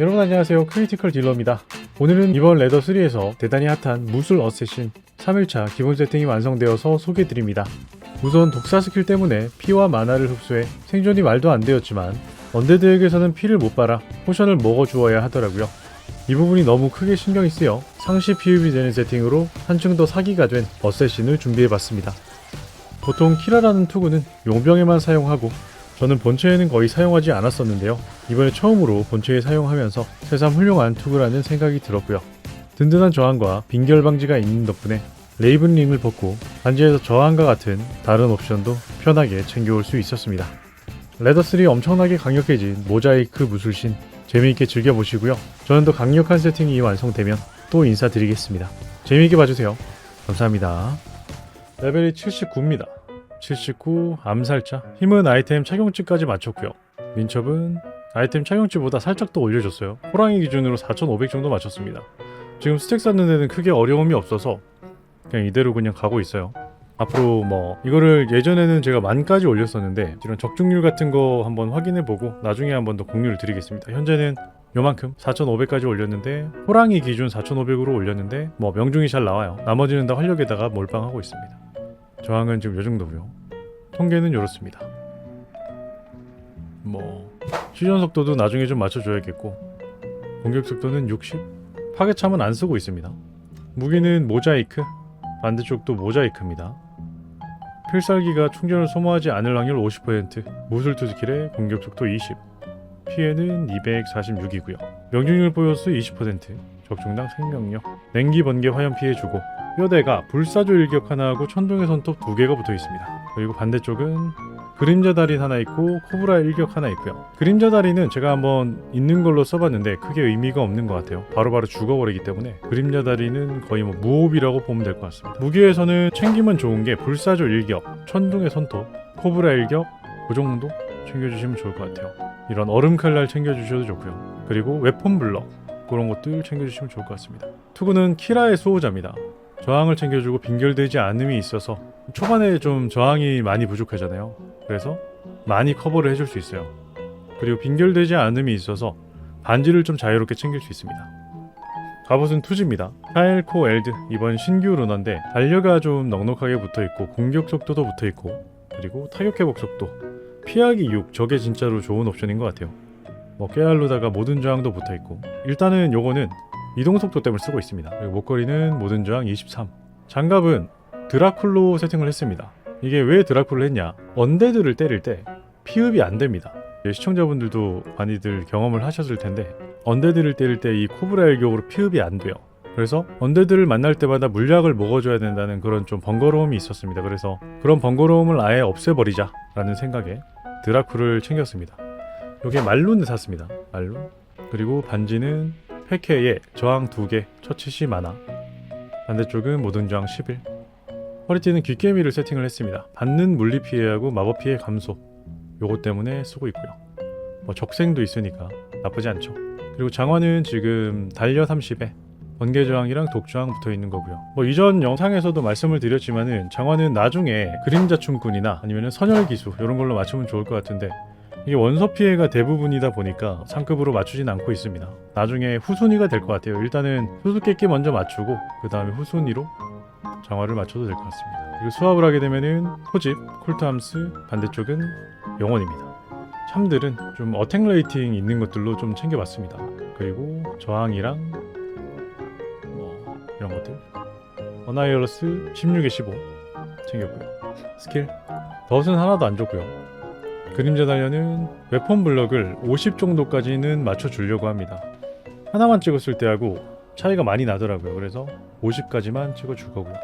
여러분 안녕하세요. 크리티컬 딜러입니다. 오늘은 이번 레더 3에서 대단히 핫한 무술 어쌔신 3일차 기본 세팅이 완성되어서 소개드립니다. 우선 독사 스킬 때문에 피와 마나를 흡수해 생존이 말도 안 되었지만 언데드에게서는 피를 못 빨아 포션을 먹어 주어야 하더라고요. 이 부분이 너무 크게 신경이 쓰여 상시 피흡이 되는 세팅으로 한층 더 사기가 된 어쌔신을 준비해봤습니다. 보통 키라라는 투구는 용병에만 사용하고 저는 본체에는 거의 사용하지 않았었는데요. 이번에 처음으로 본체에 사용하면서 새삼 훌륭한 투구라는 생각이 들었고요. 든든한 저항과 빈결 방지가 있는 덕분에 레이븐링을 벗고 반지에서 저항과 같은 다른 옵션도 편하게 챙겨올 수 있었습니다. 레더3 엄청나게 강력해진 모자이크 무술신 재미있게 즐겨보시고요. 저는 더 강력한 세팅이 완성되면 또 인사드리겠습니다. 재미있게 봐주세요. 감사합니다. 레벨이 79입니다. 79 암살자. 힘은 아이템 착용치까지 맞췄고요. 민첩은 아이템 착용치보다 살짝 더 올려줬어요. 호랑이 기준으로 4500 정도 맞췄습니다. 지금 스택 쌓는 데는 크게 어려움이 없어서 그냥 이대로 그냥 가고 있어요. 앞으로 뭐 이거를 예전에는 제가 만까지 올렸었는데 이런 적중률 같은 거 한번 확인해 보고 나중에 한번 더 공유를 드리겠습니다. 현재는 요만큼 4,500까지 올렸는데 호랑이 기준 4,500으로 올렸는데 뭐 명중이 잘 나와요. 나머지는 다 활력에다가 몰빵하고 있습니다 저항은 지금 요 정도고요. 통계는 이렇습니다. 뭐 휴전 속도도 나중에 좀 맞춰줘야겠고 공격 속도는 60. 파괴참은 안 쓰고 있습니다. 무기는 모자이크, 반대쪽도 모자이크입니다. 필살기가 충전을 소모하지 않을 확률 50%, 무술투 스킬의 공격 속도 20, 피해는 246이고요. 명중률 보여수 20%, 적중당 생명력, 냉기 번개 화염 피해 주고 뼈대가 불사조 일격 하나 하고 천둥의 손톱 두 개가 붙어 있습니다. 그리고 반대쪽은 그림자 달인 하나 있고 코브라 일격 하나 있고요. 그림자 달인은 제가 한번 있는 걸로 써봤는데 크게 의미가 없는 것 같아요. 바로 바로 죽어버리기 때문에 그림자 달인은 거의 뭐 무호비라고 보면 될 것 같습니다. 무기에서는 챙기면 좋은 게 불사조 일격, 천둥의 손톱, 코브라 일격 그 정도 챙겨주시면 좋을 것 같아요. 이런 얼음 칼날 챙겨주셔도 좋고요. 그리고 웨폰 블럭 그런 것들 챙겨주시면 좋을 것 같습니다. 투구는 키라의 수호자입니다. 저항을 챙겨주고 빈결되지 않음이 있어서 초반에 좀 저항이 많이 부족하잖아요. 그래서 많이 커버를 해줄 수 있어요. 그리고 빈결되지 않음이 있어서 반지를 좀 자유롭게 챙길 수 있습니다. 갑옷은 투지입니다. 카엘코 엘드 이번 신규 루너인데 달려가 좀 넉넉하게 붙어있고 공격 속도도 붙어있고 그리고 타격 회복 속도 피하기 6 저게 진짜로 좋은 옵션인 것 같아요. 뭐 깨알로다가 모든 저항도 붙어있고 일단은 요거는 이동 속도 때문에 쓰고 있습니다. 그리고 목걸이는 모든 저항 23. 장갑은 드라쿨로 세팅을 했습니다. 이게 왜 드라쿨을 했냐? 언데드를 때릴 때 피흡이 안 됩니다. 이제 시청자분들도 많이들 경험을 하셨을 텐데 언데드를 때릴 때 이 코브라 일격으로 피흡이 안 돼요. 그래서 언데드를 만날 때마다 물약을 먹어줘야 된다는 그런 좀 번거로움이 있었습니다. 그래서 그런 번거로움을 아예 없애버리자 라는 생각에 드라쿨을 챙겼습니다. 이게 말룬을 샀습니다. 말룬. 그리고 반지는 패케에 저항 2개, 처치시 많아. 반대쪽은 모든 저항 11. 허리띠는 귓개미를 세팅을 했습니다. 받는 물리 피해하고 마법 피해 감소. 요거 때문에 쓰고 있고요. 뭐 적생도 있으니까 나쁘지 않죠. 그리고 장화는 지금 달려 30에 번개 저항이랑 독 저항 붙어 있는 거고요. 뭐 이전 영상에서도 말씀을 드렸지만은 장화는 나중에 그림자 춤꾼이나 아니면은 선열 기수 이런 걸로 맞추면 좋을 것 같은데 이게 원서 피해가 대부분이다 보니까 상급으로 맞추진 않고 있습니다. 나중에 후순위가 될 것 같아요. 일단은 수수께끼 먼저 맞추고 그 다음에 후순위로 장화를 맞춰도 될 것 같습니다. 그리고 수합을 하게 되면은 포집, 콜트함스, 반대쪽은 영원입니다. 참들은 좀 어택 레이팅 있는 것들로 좀 챙겨봤습니다. 그리고 저항이랑 뭐 이런 것들 어나이어러스 16에 15 챙겼고요. 스킬 덫은 하나도 안 줬고요. 그림자 단련은 웨폰 블럭을 50 정도까지는 맞춰주려고 합니다. 하나만 찍었을 때하고 차이가 많이 나더라고요. 그래서 50까지만 찍어줄 거고요.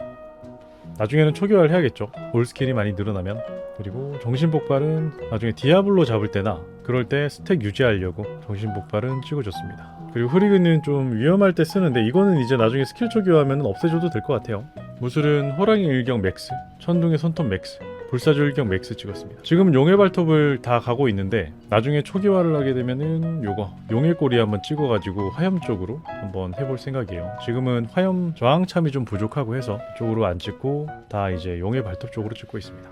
나중에는 초기화를 해야겠죠. 올 스킬이 많이 늘어나면. 그리고 정신 폭발은 나중에 디아블로 잡을 때나 그럴 때 스택 유지하려고 정신 폭발은 찍어줬습니다. 그리고 흐리그는 좀 위험할 때 쓰는데 이거는 이제 나중에 스킬 초기화하면 없애줘도 될 것 같아요. 무술은 호랑이 일경 맥스, 천둥의 손톱 맥스, 불사조 일경 맥스 찍었습니다. 지금 용의 발톱을 다 가고 있는데 나중에 초기화를 하게 되면은 요거 용의 꼬리 한번 찍어가지고 화염 쪽으로 한번 해볼 생각이에요. 지금은 화염 저항참이 좀 부족하고 해서 쪽으로 안 찍고 다 이제 용의 발톱 쪽으로 찍고 있습니다.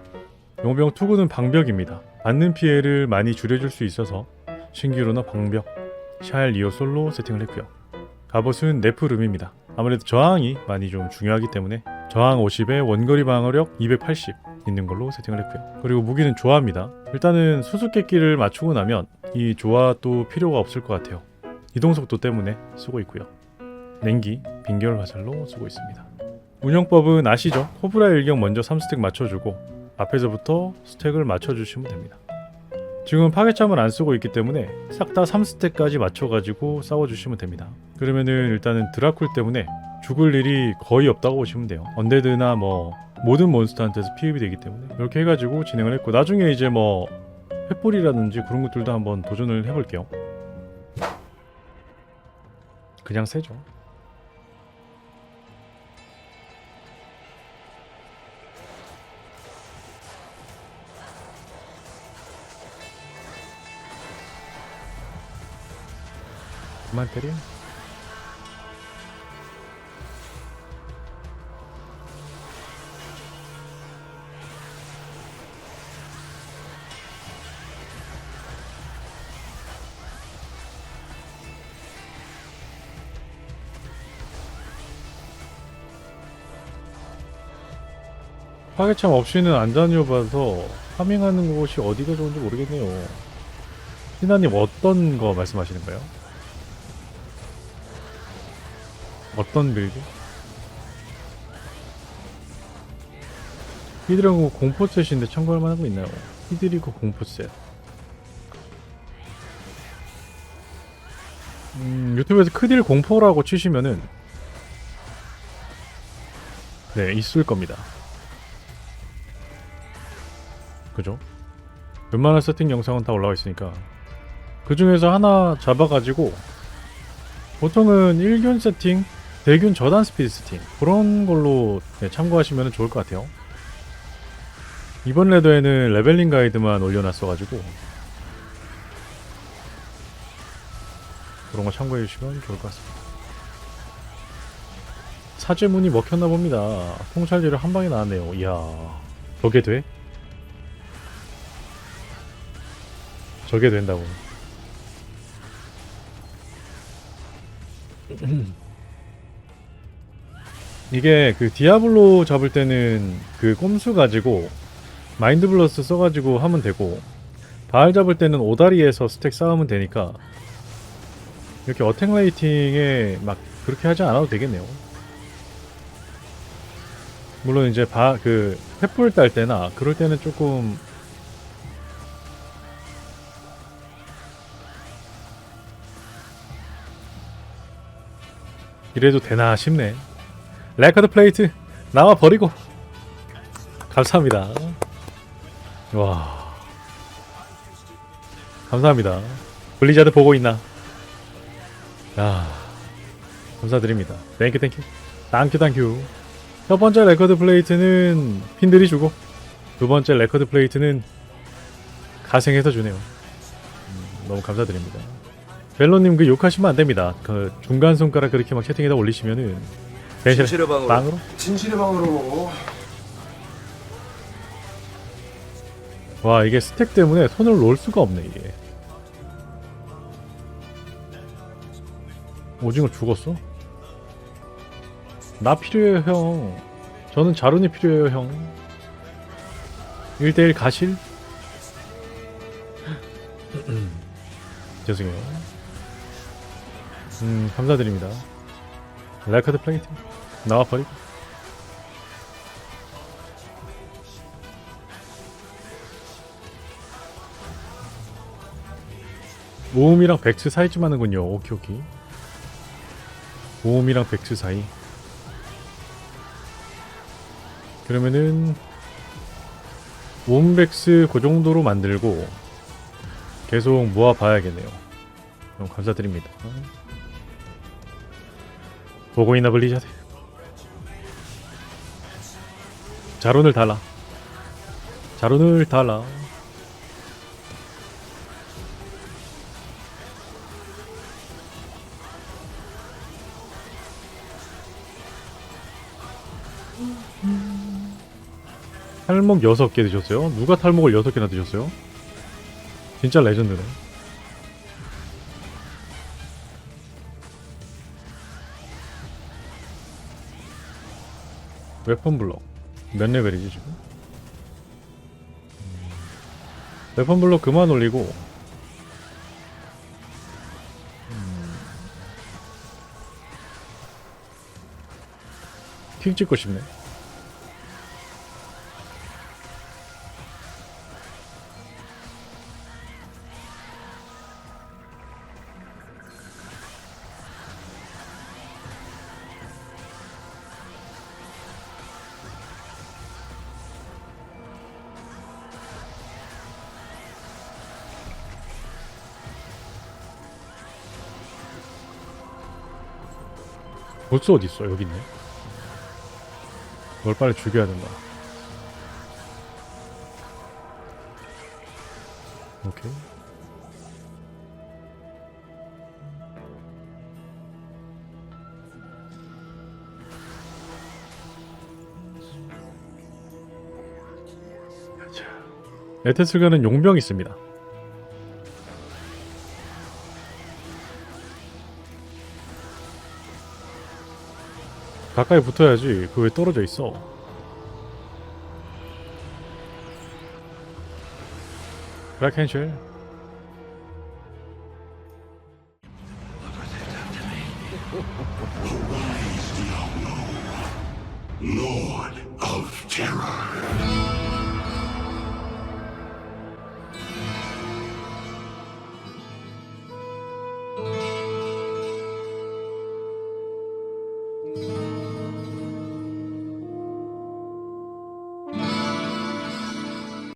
용병 투구는 방벽입니다. 받는 피해를 많이 줄여줄 수 있어서 신기루나 방벽 샬 리오 솔로 세팅을 했고요. 갑옷은 네프룸입니다. 아무래도 저항이 많이 좀 중요하기 때문에 저항 50에 원거리 방어력 280 있는 걸로 세팅을 했고요. 그리고 무기는 조화입니다. 일단은 수수께끼를 맞추고 나면 이 조화도 필요가 없을 것 같아요. 이동 속도 때문에 쓰고 있고요. 냉기, 빈결 화살로 쓰고 있습니다. 운영법은 아시죠? 코브라 일경 먼저 3스택 맞춰주고 앞에서부터 스택을 맞춰주시면 됩니다. 지금 파괴참을 안 쓰고 있기 때문에 싹 다 3스택까지 맞춰가지고 싸워주시면 됩니다. 그러면은 일단은 드라쿨 때문에 죽을 일이 거의 없다고 보시면 돼요. 언데드나 뭐 모든 몬스터한테서 피흡이 되기 때문에 이렇게 해가지고 진행을 했고 나중에 이제 뭐 횃불이라든지 그런 것들도 한번 도전을 해볼게요. 그냥 세죠. 그만 때려. 파괴참 없이는 안 다녀봐서 파밍하는 곳이 어디가 좋은지 모르겠네요. 희나님 어떤 거 말씀하시는 거예요? 어떤 빌드? 히드리고 공포셋인데 참고할 만한 거 있나요? 히드리고 공포셋 음, 유튜브에서 크딜 공포라고 치시면은 네 있을 겁니다 그죠? 웬만한 세팅 영상은 다 올라와 있으니까 그 중에서 하나 잡아가지고 보통은 1균 세팅, 대균 저단 스피드 세팅 그런 걸로 네, 참고하시면 좋을 것 같아요. 이번 레더에는 레벨링 가이드만 올려놨어가지고 그런 거 참고해 주시면 좋을 것 같습니다. 사제문이 먹혔나 봅니다. 통찰제를 한 방에 나왔네요. 이야, 저게 돼? 저게 된다고. 이게 그 디아블로 잡을 때는 그 꼼수 가지고 마인드 블러스 써가지고 하면 되고 바알 잡을 때는 오다리에서 스택 쌓으면 되니까 이렇게 어택 레이팅에 막 그렇게 하지 않아도 되겠네요. 물론 이제 바 그 횃불 딸 때나 그럴 때는 조금 이래도 되나 싶네. 레카드 플레이트 나와 버리고 감사합니다. 와 감사합니다. 블리자드 보고 있나? 야 감사드립니다. 땡큐 땡큐 땡큐 땡큐. 첫 번째 레커드 플레이트는 핀들이 주고 두 번째 레커드 플레이트는 가생해서 주네요. 음, 너무 감사드립니다. 벨로님 그 욕하시면 안 됩니다. 그 중간 손가락 그렇게 막 채팅에다 올리시면은 괜찮아요. 진실의 방으로. 빵으로? 진실의 방으로. 와 이게 스택 때문에 손을 놓을 수가 없네 이게. 오징어 죽었어? 나 필요해요 형. 저는 자룬이 필요해요 형. 1대1 가실? 죄송해요. 음 감사드립니다. 레카드 플레이트 나와 버리고. 모음이랑 백스 사이쯤 하는군요. 오케이 오케이. 모음이랑 백스 사이. 그러면은 모음 백스 그 정도로 만들고 계속 모아 봐야겠네요. 그럼 감사드립니다. 보고 있나 블리자드. 자론을 달라. 자론을 달라. 탈목 6개 드셨어요? 누가 탈목을 6개나 드셨어요? 진짜 레전드네. 웨폰 블록 몇 레벨이지 지금? 웨폰 블록 그만 올리고 음. 킹 찍고 싶네 어디 있어? 여기 있네. 널 빨리 죽여야 된다. 오케이. 자, 에테스가는 용병 있습니다. 가까이 붙어야지. 그 왜 떨어져 있어? 브라켄쉘. Lord of Terror.